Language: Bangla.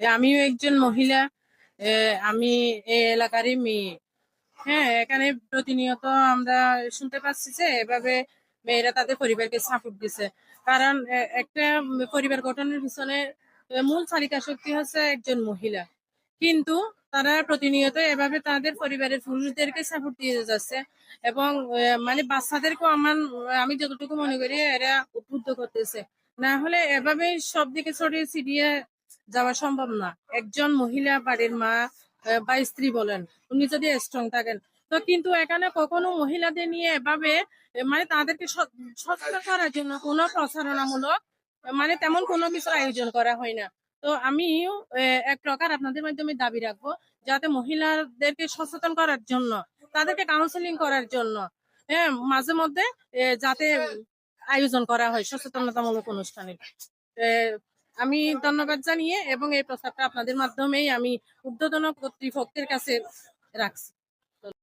আমিও একজন মহিলা আমি এই এলাকারই মেয়ে। হ্যাঁ এখানে প্রতিনিয়ত আমরা শুনতে পাচ্ছি যে এভাবে মেয়েরা তাদের পরিবারকে সাপোর্ট দিছে। কারণ একটা পরিবার গঠনের পিছনে মূল চালিকা শক্তি হচ্ছে একজন মহিলা। কিন্তু তারা প্রতিনিয়ত এভাবে তাদের পরিবারের পুরুষদেরকে সাপোর্ট দিয়ে যাচ্ছে এবং মানে বাচ্চাদেরকেও আমার, আমি যতটুকু মনে করি এরা উদ্বুদ্ধ করতেছে। না হলে এভাবে সব দিকে ছড়িয়ে ছিটিয়ে যাওয়া সম্ভব না। একজন মহিলা বাড়ির মা বা স্ত্রী বলেন, উনি যদি স্ট্রং থাকেন। তো কিন্তু এখানে কখনো মহিলাদের নিয়ে এভাবে মানে তাদেরকে সচেতন করার জন্য কোনো প্রচারণামূলক মানে তেমন কোনো কিছু আয়োজন করা হয় না। তো আমিও এক প্রকার আপনাদের মাধ্যমে দাবি রাখব, যাতে মহিলাদেরকে সচেতন করার জন্য, তাদেরকে কাউন্সেলিং করার জন্য হ্যাঁ মাঝে মধ্যে যাতে আয়োজন করা হয় সচেতনতামূলক অনুষ্ঠানে। আমি ধন্যবাদ জানিয়ে এবং এই প্রস্তাবটা আপনাদের মাধ্যমেই আমি ঊর্ধ্বতন কর্তৃপক্ষের কাছে রাখছি।